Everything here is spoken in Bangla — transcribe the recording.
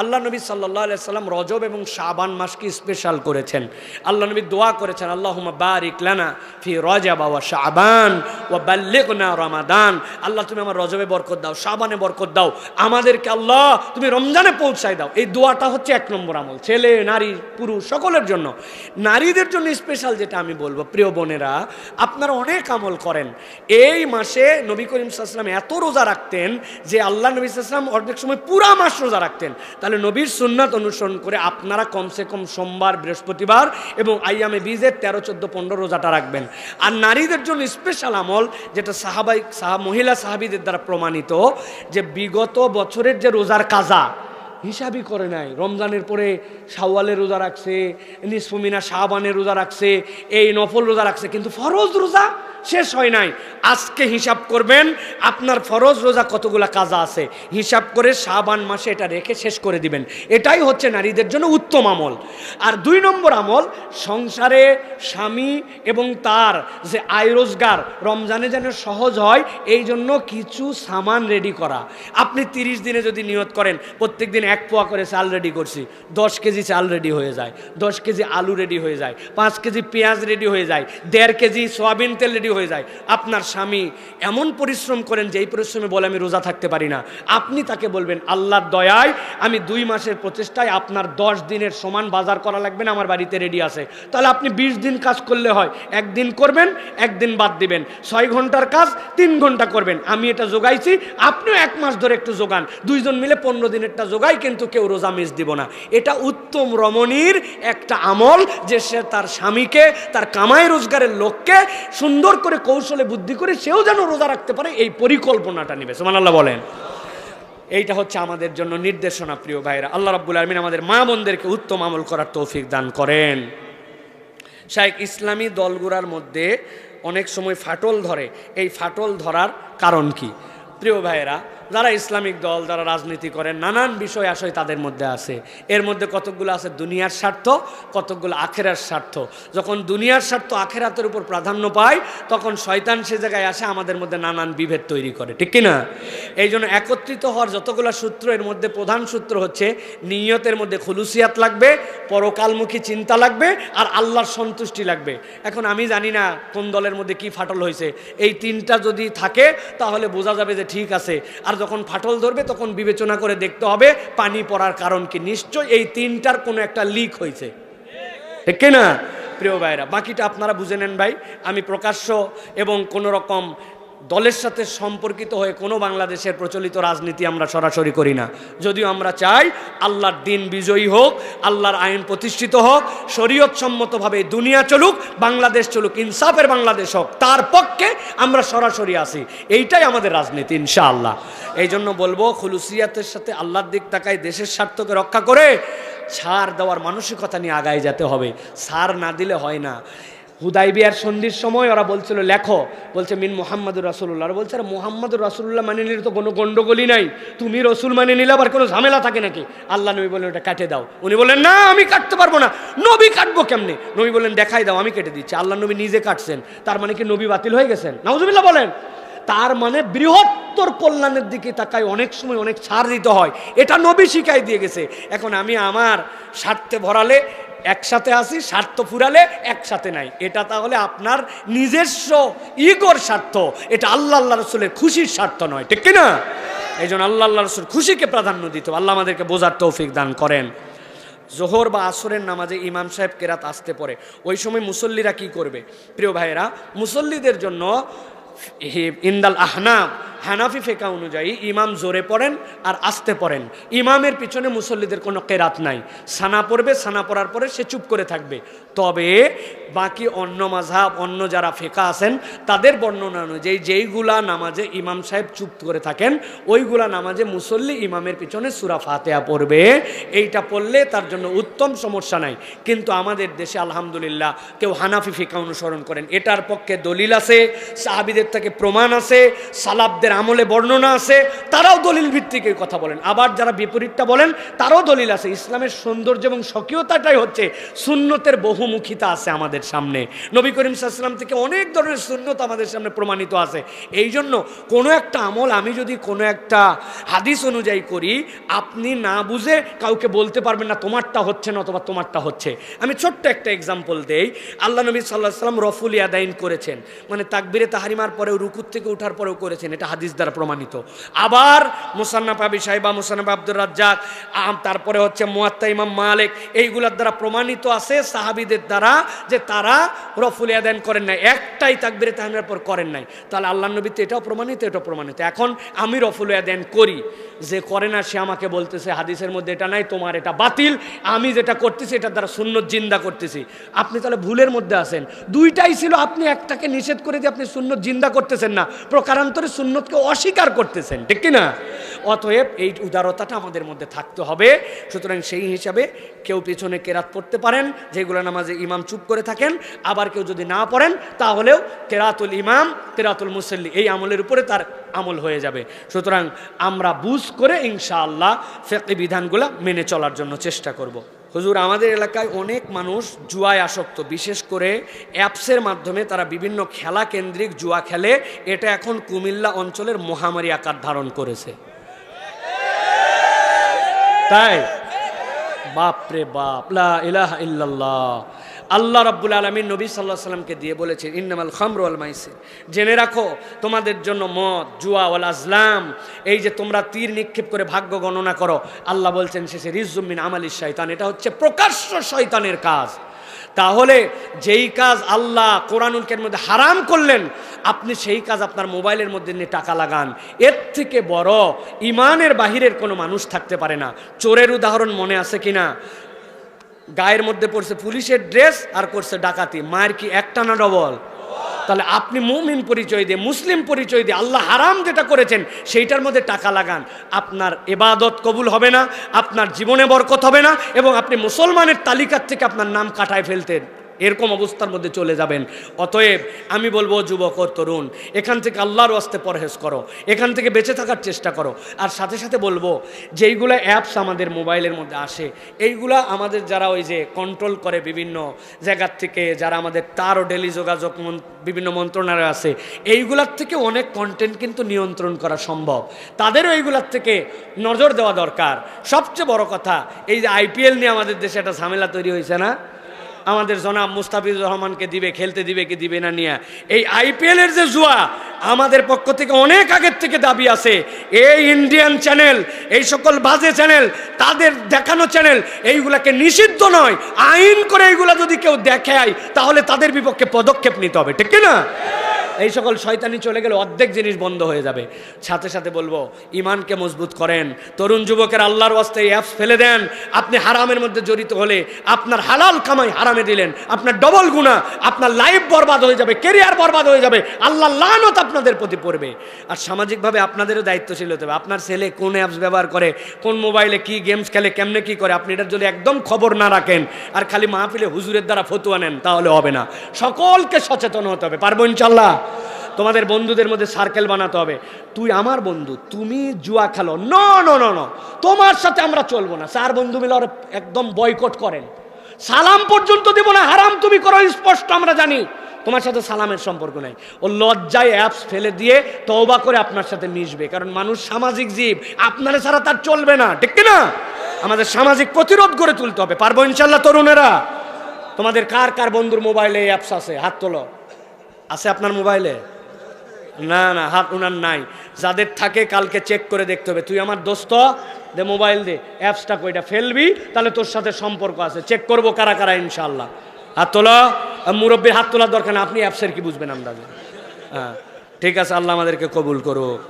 আল্লাহ নবী সাল্লাহ সাল্লাম রজব এবং শাবান মাসকে স্পেশাল করেছেন। আল্লাহ নবী দোয়া করেছেন আল্লাহ বারিক লানা ফি রজা বাবা শাবান ও বাল্লেগনা রমাদান। আল্লাহ তুমি আমার রজবে বরকত দাও, শাবানে বরকত দাও। আমাদেরকে আল্লাহ তুমি রমজানে পৌঁছায় দাও। এই দোয়াটা হচ্ছে এক নম্বর আমল, ছেলে, নারী, পুরুষ, সকলের জন্য। নারীদের জন্য স্পেশাল যেটা আমি বলব, প্রিয় বোনেরা, আপনারা অনেক আমল করেন। এই মাসে নবী করিম সাল্লাম এত রোজা রাখতেন যে আল্লাহ নবী সাল্লাম অর্ধেক সময় পুরা মাস রোজা রাখতেন। তাহলে নবীর সুন্নাত অনুসরণ করে আপনারা কমসে কম সোমবার, বৃহস্পতিবার এবং আইয়ামে বীজের তেরো, চোদ্দ, পনেরো রোজাটা রাখবেন। আর নারীদের জন্য স্পেশাল আমল যেটা সাহাবাই সাহা মহিলা সাহাবিদের দ্বারা প্রমাণিত যে বিগত বছরের যে রোজার কাজা হিসাবই করে নাই। রমজানের পরে শাওয়ালের রোজা রাখছে, নিসফুমিনা শাহবানের রোজা রাখছে, এই নফল রোজা রাখছে, কিন্তু ফরজ রোজা শেষ হয় নাই। আজকে হিসাব করবেন, আপনার ফরজ রোজা কতগুলা কাজা আছে? হিসাব করে শাবান মাসে এটা রেখে শেষ করে দিবেন। এটাই হচ্ছে নারীদের জন্য উত্তম আমল। আর দুই নম্বর আমল, সংসারে স্বামী এবং তার যে আয় রোজগার, রমজানে যেন সহজ হয়, এই জন্য কিছু সামান রেডি করা। আপনি তিরিশ দিনে যদি নিয়ত করেন প্রত্যেক দিন এক পোয়া করে চাল রেডি করছি। দশ কেজি চাল রেডি হয়ে যায়। দশ কেজি আলু রেডি হয়ে যায়। পাঁচ কেজি পেঁয়াজ রেডি হয়ে যায়। দেড় কেজি সয়াবিন তেল রেডি হয়ে যায়। আপনার স্বামী এমন পরিশ্রম করেন যে এই পরিশ্রমে বলে আমি রোজা থাকতে পারি না। আপনি তাকে বলবেন, আল্লাহর দয়ায় আমি দুই মাসের প্রচেষ্টায় আপনার দশ দিনের সমান বাজার করা লাগবে না, আমার বাড়িতে রেডি আছে। তাহলে আপনি বিশ দিন কাজ করলে হয়। একদিন করবেন, একদিন বাদ দিবেন। ছয় ঘণ্টার কাজ, তিন ঘণ্টা করবেন। আমি এটা যোগাইছি আপনিও এক মাস ধরে একটু যোগান দুইজন মিলে পনেরো দিনেরটা যোগাই কিন্তু কেউ রোজা মিস দিব না। এটা উত্তম রমণীর একটা আমল যে সে তার স্বামীকে, তার কামাই রোজগারের লোককে সুন্দর করে কৌশলে বুদ্ধি করে সেও যেন রোজা রাখতে পারে, এই পরিকল্পনাটা নেবে। সোমান আল্লাহ বলেন। এইটা হচ্ছে আমাদের জন্য নির্দেশনা, প্রিয় ভাইরা আল্লাহ রাব্বুল আলমিন আমাদের মা বোনদেরকে উত্তম আমল করার তৌফিক দান করেন। শাইখ ইসলামী দলগুড়ার মধ্যে অনেক সময় ফাটল ধরে। এই ফাটল ধরার কারণ কি? প্রিয় ভাইয়েরা যারা ইসলামিক দল, যারা রাজনীতি করেন, নানান বিষয় আশয় তাদের মধ্যে আছে। এর মধ্যে কতকগুলো আছে? দুনিয়ার স্বার্থ, কতকগুলো আখেরার স্বার্থ। যখন দুনিয়ার স্বার্থ আখেরাতের উপর প্রাধান্য পায়, তখন শয়তান সে জায়গায় আসে, আমাদের মধ্যে নানান বিভেদ তৈরি করে। ঠিক কিনা? এই জন্য একত্রিত হওয়ার যতগুলো সূত্র, এর মধ্যে প্রধান সূত্র হচ্ছে, নিয়তের মধ্যে খুলুসিয়াত লাগবে, পরকালমুখী চিন্তা লাগবে, আর আল্লাহর সন্তুষ্টি লাগবে। এখন আমি জানি না কোন দলের মধ্যে কি ফাটল হয়েছে। এই তিনটা যদি থাকে, তাহলে বোঝা যাবে যে ঠিক আছে। আর যখন ফাটল ধরবে, তখন বিবেচনা করে দেখতে হবে পানি পড়ার কারণ কি। নিশ্চয় এই তিনটার কোনো একটা লিক হয়েছে। ঠিক না প্রিয় ভাইরা, বাকিটা আপনারা বুঝে নেন ভাই। আমি প্রকাশ্য এবং কোনো রকম দলের সাথে সম্পর্কিত হয়ে কোনো বাংলাদেশের প্রচলিত রাজনীতি আমরা সরাসরি করি না। যদিও আমরা চাই আল্লাহর দিন বিজয়ী হোক, আল্লাহর আইন প্রতিষ্ঠিত হোক শরীয়ত সম্মতভাবে দুনিয়া চলুক, বাংলাদেশ চলুক, ইনসাফের বাংলাদেশ হোক, তার পক্ষে আমরা সরাসরি আসি এইটাই আমাদের রাজনীতি, ইনশাআল্লাহ। এই জন্য বলব, খুলুসিয়াতের সাথে আল্লাহর দিক তাকায় দেশের স্বার্থকে রক্ষা করে ছাড় দেওয়ার মানসিকতা নিয়ে আগায় যেতে হবে। ছাড় না দিলে হয় না। হুদাই বিয়ার সন্ধির সময় ওরা বলছিল, লেখো। বলছে, মিন মোহাম্মদুর রাসুল্লাহ ওরা বলছে, আর মোহাম্মদুর রাসুল্লাহ মানে নিলে তো কোনো গন্ডগোলই নাই। তুমি রসুল মানে নিলে আবার কোনো ঝামেলা থাকে নাকি? আল্লাহ নবী বলেন ওটা কাটে দাও। উনি বললেন, না, আমি কাটতে পারব না। নবী কাটবো কেমনে? নবী বললেন, দেখাই দাও, আমি কেটে দিচ্ছি। আল্লাহ নবী নিজে কাটছেন। তার মানে কি নবী বাতিল হয়ে গেছেন? নাউজুবিল্লাহ বলেন। তার মানে বৃহত্তর কল্যাণের দিকে তাকায় অনেক সময় অনেক ছাড় দিতে হয়। এটা নবী শিখাই দিয়ে গেছে। এখন আমি আমার স্বার্থে ভরালে একসাথে আসি স্বার্থ ফুরালে একসাথে নাই। এটা তাহলে আপনার নিজস্ব ইগোর স্বার্থ। এটা আল্লাহ আল্লাহ রসুলের খুশির স্বার্থ নয়, ঠিক না এই জন্য আল্লাহ আল্লাহ রসুল খুশিকে প্রাধান্য দিত আল্লাহ আমাদেরকে বোঝার তৌফিক দান করেন। জোহর বা আসরের নামাজে ইমাম সাহেব কেরাত আসতে পড়ে। ওই সময় মুসল্লিরা কি করবে? প্রিয় ভাইয়েরা, মুসল্লিদের জন্য ইন্দাল আহনাম হানাফি ফেকা অনুযায়ী ইমাম জোরে পড়েন আর আসতে পড়েন। ইমামের পিছনে মুসল্লিদের কোনো কেরাত নাই। সানা পড়বে, সানা পড়ার পরে সে চুপ করে থাকবে। তবে বাকি অন্য মাঝহাব অন্য যারা ফেকা আছেন, তাদের বর্ণনা অনুযায়ী যেইগুলা নামাজে ইমাম সাহেব চুপ করে থাকেন, ওইগুলা নামাজে মুসল্লি ইমামের পিছনে সুরা ফাতেহা পড়বে। এইটা পড়লে তার জন্য উত্তম সমস্যা নাই। কিন্তু আমাদের দেশে আলহামদুলিল্লাহ কেউ হানাফি ফিকা অনুসরণ করেন। এটার পক্ষে দলিল আছে, সাহাবিদের থেকে প্রমাণ আছে সালাবদের যাদের আমলে বর্ণনা আছে, তারাও দলিল ভিত্তিক এই কথা বলেন। আবার যারা বিপরীতটা বলেন, তারাও দলিল আছে। ইসলামের সৌন্দর্য এবং স্বকীয়তাটাই হচ্ছে, সুন্নতের বহুমুখিতা আছে আমাদের সামনে। নবী করিম সাল্লাম থেকে অনেক ধরনের সুন্নত আমাদের সামনে প্রমাণিত আছে। এই জন্য কোনো একটা আমল আমি যদি কোনো একটা হাদিস অনুযায়ী করি, আপনি না বুঝে কাউকে বলতে পারবেন না, তোমারটা হচ্ছে না অথবা তোমারটা হচ্ছে। আমি ছোট্ট একটা এক্সাম্পল দেই। আল্লাহ নবী সাল্লাহ সাল্লাম রফুল ইয়াদাইন করেছেন। মানে তাকবিরে তাহারিমার পরেও, রুকুর থেকে উঠার পরেও করেছেন। এটা হাদিস দ্বারা প্রমাণিত। আবার মুসান্নাফ আবি সাহেবা মুসান্নাফ আব্দুর রাজ্জাক তারপরে হচ্ছে মুয়াত্তা ইমাম মালিক, এইগুলোর দ্বারা প্রমাণিত আছে সাহাবিদের দ্বারা যে তারা রফুল ইয়াদাইন করেন নাই, একটাই তাকবিরে তাহারিমার পর করেন নাই। তাহলে আল্লাহ নবীতে এটাও প্রমাণিত এটাও প্রমাণিত। এখন আমি রফুল ইয়াদাইন করি, যে করে না সে আমাকে বলতেছে, হাদিসের মধ্যে এটা নাই, তোমার এটা বাতিল, আমি যেটা করতেছি এটার দ্বারা সুন্নত জিন্দা করতেছি। আপনি তাহলে ভুলের মধ্যে আছেন। দুইটাই ছিল, আপনি একটাকে নিষেধ করে দিয়ে আপনি সুন্নত জিন্দা করতেছেন না। প্রকারান্তরে সুন্নতকে অস্বীকার করতেছেন, ঠিক কি না অতএব এই উদারতাটা আমাদের মধ্যে থাকতে হবে। সুতরাং সেই হিসাবে কেউ পেছনে কেরাত পড়তে পারেন, যেগুলো নামাজে ইমাম চুপ করে থাকেন। আবার কেউ যদি না পড়েন, তাহলেও কেরাতুল ইমাম, কেরাতুল মুসল্লি এই আমলের উপরে তার আমল হয়ে যাবে। সুতরাং আমরা বুঝ করে ইনশাআল্লাহ ফেকি বিধানগুলো মেনে চলার জন্য চেষ্টা করব। হুজুর, আমাদের এলাকায় অনেক মানুষ জুয়ায় আসক্ত, বিশেষ করে অ্যাপসের মাধ্যমে তারা বিভিন্ন খেলা কেন্দ্রিক জুয়া খেলে। এটা এখন কুমিল্লা অঞ্চলের মহামারী আকার ধারণ করেছে। তাই? বাপরে বাপ, লা ইলাহা ইল্লাল্লাহ। আল্লাহ রাব্বুল আলামিন নবী সাল্লাহ সাল্লামকে দিয়ে বলেছেন, ইন্নামাল খামরু আল মাইসির। জেনে রাখো, তোমাদের জন্য মদ, জুয়া ওয়াল আজলাম, এই যে তোমরা তীর নিক্ষেপ করে ভাগ্য গণনা করো, আল্লাহ বলছেন, শেষে রিজুমিন আমালির শয়তান এটা হচ্ছে প্রকাশ্য শয়তানের কাজ। তাহলে যেই কাজ আল্লাহ কোরআনুলকের মধ্যে হারাম করলেন, আপনি সেই কাজ আপনার মোবাইলের মধ্যে নিয়ে টাকা লাগান। এর থেকে বড় ইমানের বাহিরের কোনো মানুষ থাকতে পারে না। চোরের উদাহরণ মনে আছে কিনা? গায়ের মধ্যে পড়ছে পুলিশের ড্রেস আর করছে ডাকাতি। মায়ের কি একটা না ডবল? তাহলে আপনি মুমিন পরিচয় দিয়ে, মুসলিম পরিচয় দিয়ে আল্লাহ হারাম যেটা করেছেন, সেইটার মধ্যে টাকা লাগান। আপনার এবাদত কবুল হবে না, আপনার জীবনে বরকত হবে না, এবং আপনি মুসলমানের তালিকার থেকে আপনার নাম কাটায় ফেলতেন। এরকম অবস্থার মধ্যে চলে যাবেন। অতএব আমি বলব, যুবক ও তরুণ, এখান থেকে আল্লাহর ওয়াস্তে পরহেজ করো। এখান থেকে বেঁচে থাকার চেষ্টা করো। আর সাথে সাথে বলব, যেইগুলো অ্যাপস আমাদের মোবাইলের মধ্যে আসে, এইগুলা আমাদের যারা ওই যে কন্ট্রোল করে বিভিন্ন জায়গার থেকে, যারা আমাদের তার ও ডেলি যোগাযোগ বিভিন্ন মন্ত্রণালয় আছে, এইগুলার থেকে অনেক কন্টেন্ট কিন্তু নিয়ন্ত্রণ করা সম্ভব। তাদেরও এইগুলার থেকে নজর দেওয়া দরকার। সবচেয়ে বড় কথা, এই যে আইপিএল নিয়ে আমাদের দেশে একটা ঝামেলা তৈরি হয়েছে না? আমাদের জনাব মুস্তাফিজ রহমানকে দিবে, খেলতে দিবে কি দিবে না নিয়ে। এই আইপিএলের যে জুয়া, আমাদের পক্ষ থেকে অনেক আগের থেকে দাবি আছে। এই ইন্ডিয়ান চ্যানেল, এই সকল বাজে চ্যানেল, তাদের দেখানো চ্যানেল, এইগুলাকে নিষিদ্ধ নয়। আইন করে এইগুলা যদি কেউ দেখায়, তাহলে তাদের বিপক্ষে পদক্ষেপ নিতে হবে, ঠিক না? এই সকল শয়তানি চলে গেলে অর্ধেক জিনিস বন্ধ হয়ে যাবে। সাথে সাথে বলব ইমানকে মজবুত করেন। তরুণ যুবকের আল্লাহর ওয়াস্তে অ্যাপস ফেলে দেন। আপনি হারামের মধ্যে জড়িত হলে আপনার হালাল কামাই হারামে দিলেন। আপনার ডবল গুণা আপনার লাইফ বরবাদ হয়ে যাবে কেরিয়ার বরবাদ হয়ে যাবে। আল্লাহ লানত আপনাদের প্রতি পড়বে। আর সামাজিকভাবে আপনাদেরও দায়িত্বশীল হতে হবে। আপনার ছেলে কোন অ্যাপস ব্যবহার করে, কোন মোবাইলে কি গেমস খেলে, কেমনে কি করে, আপনি এটার যদি একদম খবর না রাখেন। আর খালি মাহফিলে হুজুরের দ্বারা ফতুয়া নেন, তাহলে হবে না। সকলকে সচেতন হতে হবে। পারব ইনশাল্লাহ তোমাদের বন্ধুদের মধ্যে সার্কেল বানাতে হবে। তুই আমার বন্ধু, তুমি জুয়া খেলো। ন ন ন ন তোমার সাথে আমরা চলবো না। চার বন্ধু মিলে ওরা একদম বয়কট করেন। সালাম পর্যন্ত দেবো না, হারাম তুমি করো, স্পষ্ট আমরা জানি। তোমার সাথে সালামের সম্পর্ক নাই। ও লজ্জায় অ্যাপস ফেলে দিয়ে তওবা করে আপনার সাথে মিশবে। কারণ মানুষ সামাজিক জীব। আপনারা ছাড়া তার চলবে না। ঠিক না আমাদের সামাজিক প্রতিরোধ গড়ে তুলতে হবে। পারব ইনশাল্লাহ তরুণেরা? তোমাদের কার কার বন্ধুর মোবাইলে অ্যাপস আছে? হাত তোলো। আছে আপনার মোবাইলে? না না, হাত উনার নাই। যাদের থাকে কালকে চেক করে দেখতে হবে। তুই আমার দোস্ত, দে মোবাইল দে, অ্যাপসটা কইটা ফেলবি, তাহলে তোর সাথে সম্পর্ক আছে। চেক করব কারা কারা ইনশাল্লাহ হাত তোলা মুরব্বীর হাত তোলার দরকার না, আপনি অ্যাপসের কি বুঝবেন আমরা হ্যাঁ ঠিক আছে, আল্লাহ আমাদেরকে কবুল করুক।